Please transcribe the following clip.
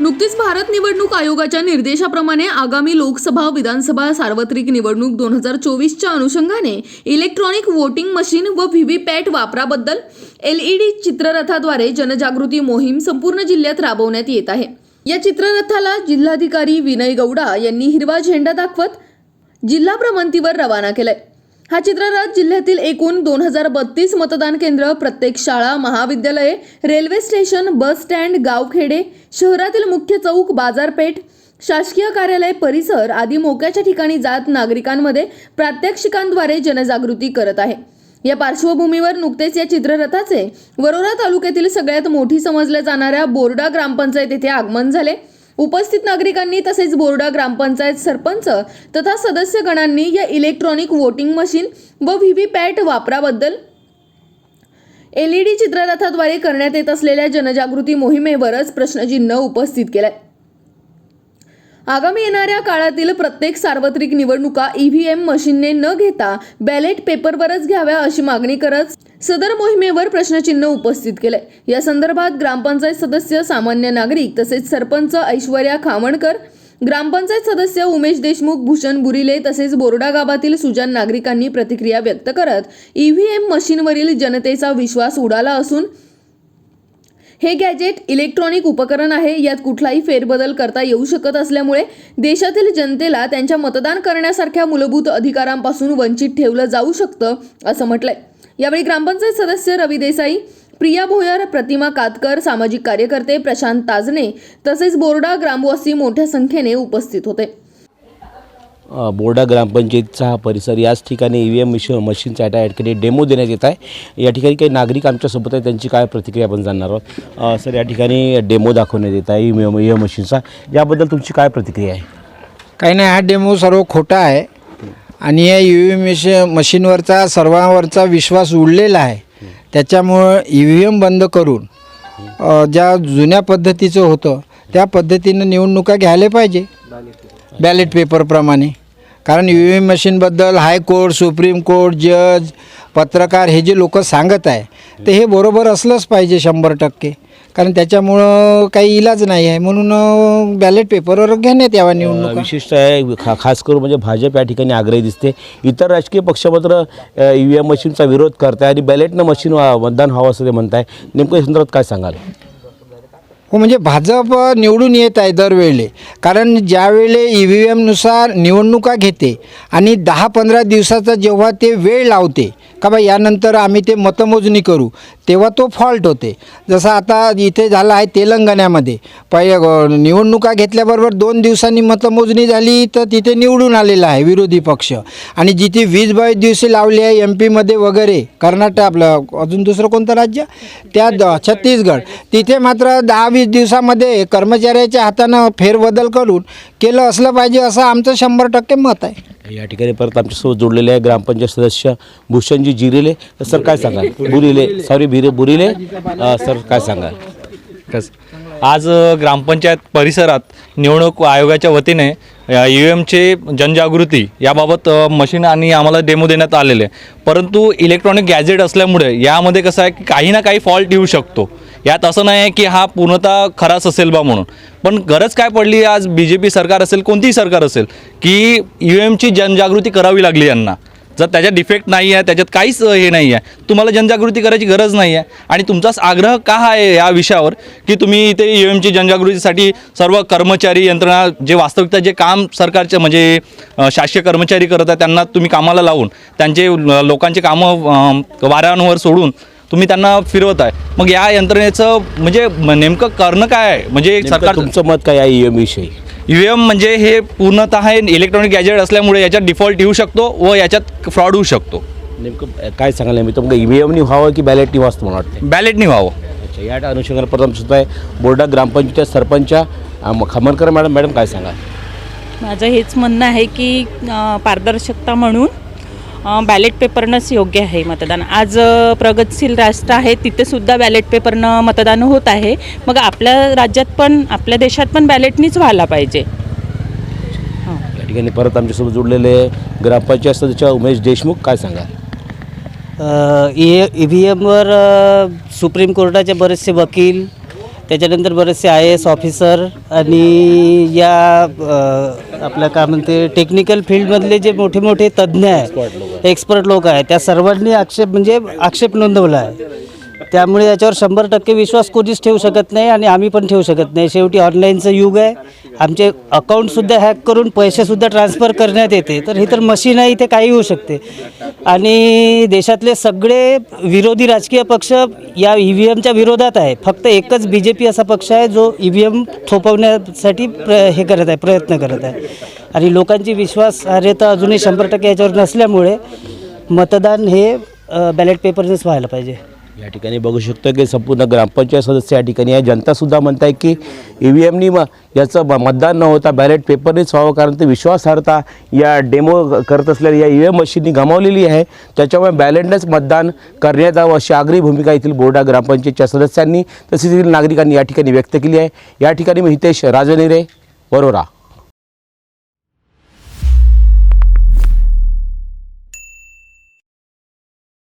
नुकतीच भारत निवडणूक आयोगाच्या निर्देशाप्रमाणे आगामी लोकसभा विधानसभा सार्वत्रिक निवडणूक दोन हजार चोवीसच्या अनुषंगाने इलेक्ट्रॉनिक वोटिंग मशीन व व्हीव्हीपॅट वापराबद्दल एल ई डी चित्ररथाद्वारे जनजागृती मोहीम संपूर्ण जिल्ह्यात राबवण्यात येत आहे. या चित्ररथाला जिल्हाधिकारी विनय गौडा यांनी हिरवा झेंडा दाखवत जिल्हा भ्रमंतीवर रवाना केलाय. हा चित्ररथ जिल्ह्यातील एकूण दोन हजार बत्तीस मतदान केंद्र प्रत्येक शाळा महाविद्यालये रेल्वे स्टेशन बस स्टँड गावखेडे शहरातील मुख्य चौक बाजारपेठ शासकीय कार्यालय परिसर आदी मोक्याच्या ठिकाणी जात नागरिकांमध्ये प्रात्यक्षिकांद्वारे जनजागृती करत आहे. या पार्श्वभूमीवर नुकतेच या चित्ररथाचे वरोरा तालुक्यातील सगळ्यात मोठी समजल्या जाणाऱ्या बोर्डा ग्रामपंचायत येथे आगमन झाले. उपस्थित नागरिकांनी तसेच बोर्डा ग्रामपंचायत सरपंच तथा सदस्यगणांनी या इलेक्ट्रॉनिक वोटिंग मशीन व व्हीव्हीपॅट वापराबद्दल एलईडी चित्ररथाद्वारे करण्यात येत असलेल्या जनजागृती मोहिमेवरच प्रश्नचिन्ह उपस्थित केलाय. आगामी येणाऱ्या काळातील प्रत्येक सार्वत्रिक निवडणुका ईव्हीएम मशीनने न घेता बॅलेट पेपरवरच घ्याव्या अशी मागणी करत सदर मोहिमेवर प्रश्नचिन्ह उपस्थित केलंय. या संदर्भात ग्रामपंचायत सदस्य सामान्य नागरिक तसेच सरपंच ऐश्वर्या खामणकर ग्रामपंचायत सदस्य उमेश देशमुख भूषण बुरिले तसेच बोर्डा गावातील सुजान नागरिकांनी प्रतिक्रिया व्यक्त करत ईव्हीएम मशीनवरील जनतेचा विश्वास उडाला असून हे गॅजेट इलेक्ट्रॉनिक उपकरण आहे. यात कुठलाही फेरबदल करता येऊ शकत असल्यामुळे देशातील जनतेला त्यांच्या मतदान करण्यासारख्या मूलभूत अधिकारांपासून वंचित ठेवलं जाऊ शकतं असं म्हटलंय. यावेळी ग्रामपंचायत सदस्य रवी देसाई प्रिया भोयर प्रतिमा कातकर सामाजिक कार्यकर्ते प्रशांत ताजने तसेच बोर्डा ग्रामवासी मोठ्या संख्येने उपस्थित होते. बोर्डा ग्रामपंचायतचा हा परिसर याच ठिकाणी ई व्ही एम मशीन मशीनचा या ठिकाणी डेमो देण्यात येत आहे. या ठिकाणी काही नागरिक आमच्यासोबत आहेत त्यांची काय प्रतिक्रिया आपण जाणणार आहोत. सर या ठिकाणी डेमो दाखवण्यात येत आहे E V M E M मशीनचा. याबद्दल तुमची काय प्रतिक्रिया आहे? काही नाही हा डेमो सर्व खोटा आहे. आणि या यू व्ही मशी मशीनवरचा सर्वांवरचा विश्वास उडलेला आहे. त्याच्यामुळं ई व्ही एम बंद करून ज्या जुन्या पद्धतीचं होतं त्या पद्धतीनं निवडणुका घ्यायला पाहिजे. बॅलेट पेपरप्रमाणे कारण यू व्ही एम मशीनबद्दल हायकोर्ट सुप्रीम कोर्ट जज पत्रकार हे जे लोक सांगत आहे ते हे बरोबर असलंच पाहिजे शंभर टक्के. कारण त्याच्यामुळं काही इलाज नाही आहे. म्हणून बॅलेट पेपरवर घेण्यात यावा निवडणूक. विशिष्ट आहे. खा खास करून म्हणजे भाजप या ठिकाणी आग्रही दिसते. इतर राजकीय पक्ष मात्र ई व्ही एम मशीनचा विरोध करताय आणि बॅलेटनं मशीन मतदान व्हावं असं ते म्हणताय. नेमकं संदर्भात काय सांगाल? हो म्हणजे भाजप निवडून येत आहे दरवेळेले कारण ज्यावेळे ई व्ही एमनुसार निवडणुका घेते आणि दहा पंधरा दिवसाचा जेव्हा ते वेळ लावते का बा यानंतर आम्ही ते मतमोजणी करू तेव्हा तो फॉल्ट होते. जसं आता इथे झालं आहे तेलंगणामध्ये. पै निवडणुका घेतल्याबरोबर दोन दिवसांनी मतमोजणी झाली तर तिथे निवडून आलेला आहे विरोधी पक्ष. आणि जिथे वीस बावीस दिवशी लावली आहे एम पीमध्ये वगैरे कर्नाटक आपलं अजून दुसरं कोणतं राज्य? त्या छत्तीसगड. तिथे मात्र दहा वीस दिवसामध्ये कर्मचाऱ्याच्या हातानं फेरबदल करून केलं असलं पाहिजे असं आमचं शंभर टक्के मत आहे. या ठिकाणी परत आमच्यासोबत जोडलेले आहे ग्रामपंचायत सदस्य भूषणजी जिरेले. तर सर काय सांगाल? बुरिले सॉरी बिरे बुरिले. अ, सर काय सांगाल? कस आज अ, ग्रामपंचायत परिसरात निवडणूक आयोगाच्या वतीने ई व्ही एमचे जनजागृती याबाबत अ, मशीन आणि आम्हाला डेमो देण्यात आलेले आहे. परंतु इलेक्ट्रॉनिक गॅजेट असल्यामुळे यामध्ये कसं आहे की काही ना काही फॉल्ट येऊ शकतो. यात असं नाही आहे की हा पूर्णतः खराच असेल बा म्हणून. पण गरज काय पडली आज बी जे पी सरकार असेल कोणतीही सरकार असेल की यू एमची जनजागृती करावी लागली यांना. जर त्याच्यात डिफेक्ट नाही आहे त्याच्यात काहीच हे नाही आहे. तुम्हाला जनजागृती करायची गरज नाही आहे. आणि तुमचाच आग्रह का आहे या विषयावर की तुम्ही इथे यू एमची जनजागृतीसाठी सर्व कर्मचारी यंत्रणा जे वास्तविकता जे काम सरकारचे म्हणजे शासकीय कर्मचारी करत आहे त्यांना तुम्ही कामाला लावून त्यांचे लोकांचे कामं वाऱ्यांवर सोडून तुम्ही त्यांना फिरवत आहे. मग या यंत्रणेचं म्हणजे म- नेमकं करणं काय आहे? म्हणजे सरकार तुमचं मत काय आहे ईएम विषयी? यू एम म्हणजे हे पूर्णतः हे इलेक्ट्रॉनिक गॅजेट असल्यामुळे याच्यात डिफॉल्ट येऊ शकतो व याच्यात फ्रॉड होऊ शकतो. नेमकं काय सांगाल नेमकं मग ईव्हीएमनी व्हावं की बॅलेटनी व्हावं असं मला वाटतं बॅलेटनी व्हावं. अच्छा या अनुषंगाने परत आमचं सुद्धा आहे. बोर्डा ग्रामपंचायत सरपंच खमनकर मॅडम मॅडम काय सांगाल? माझं हेच म्हणणं आहे की अ, पारदर्शकता म्हणून बॅलेट पेपरनंच योग्य आहे मतदान. आज प्रगतशील राष्ट्र आहे तिथेसुद्धा बॅलेट पेपरनं मतदान होत आहे. मग आपल्या राज्यात पण आपल्या देशात पण बॅलेटनीच व्हायला पाहिजे. या ठिकाणी परत आमच्यासोबत जोडलेले ग्रामपंचायत सदस्य उमेश देशमुख काय सांगा ई ई व्ही एमवर सुप्रीम कोर्टाचे बरेचसे वकील त्याच्यानंतर बरेचसे आय एस ऑफिसर आणि या अ, आपल्या काय म्हणते टेक्निकल फील्डमधले जे मोठे मोठे तज्ज्ञ आहे एक्सपर्ट लोक आहेत त्या सर्वांनी आक्षेप म्हणजे आक्षेप नोंदवला आहे. त्यामुळे याच्यावर शंभर टक्के विश्वास कोणीच ठेवू शकत नाही आणि आम्ही पण ठेवू शकत नाही. शेवटी ऑनलाईनचं युग आहे. आमचे अकाऊंटसुद्धा हॅक करून पैसेसुद्धा ट्रान्सफर करण्यात येते. तर हे तर मशीन आहे इथे काही होऊ शकते. आणि देशातले सगळे विरोधी राजकीय पक्ष या ई व्ही एमच्या विरोधात आहे. फक्त एकच बी जे पी असा पक्ष आहे जो ई व्ही एम थोपवण्यासाठी प्र हे करत आहे प्रयत्न करत आहे. आणि लोकांची विश्वासार्हता अजूनही शंभर टक्के याच्यावर नसल्यामुळे मतदान हे बॅलेट पेपरनेच व्हायला पाहिजे. या ठिकाणी बघू शकतो की संपूर्ण ग्रामपंचायत सदस्य या ठिकाणी आहे. जनतासुद्धा म्हणत आहे की ई व्ही एमनी म याचं मतदान न होता बॅलेट पेपरनेच व्हावं कारण ते विश्वासार्हता या डेमो करत असलेल्या या ई व्ही एम मशीननी गमावलेली आहे. त्याच्यामुळे बॅलेटनेच मतदान करण्यात यावं अशी आग्री भूमिका येथील बोर्डा ग्रामपंचायतच्या सदस्यांनी तसेच येथील नागरिकांनी या ठिकाणी व्यक्त केली आहे. या ठिकाणी मी हितेश राजनिरे वरोरा.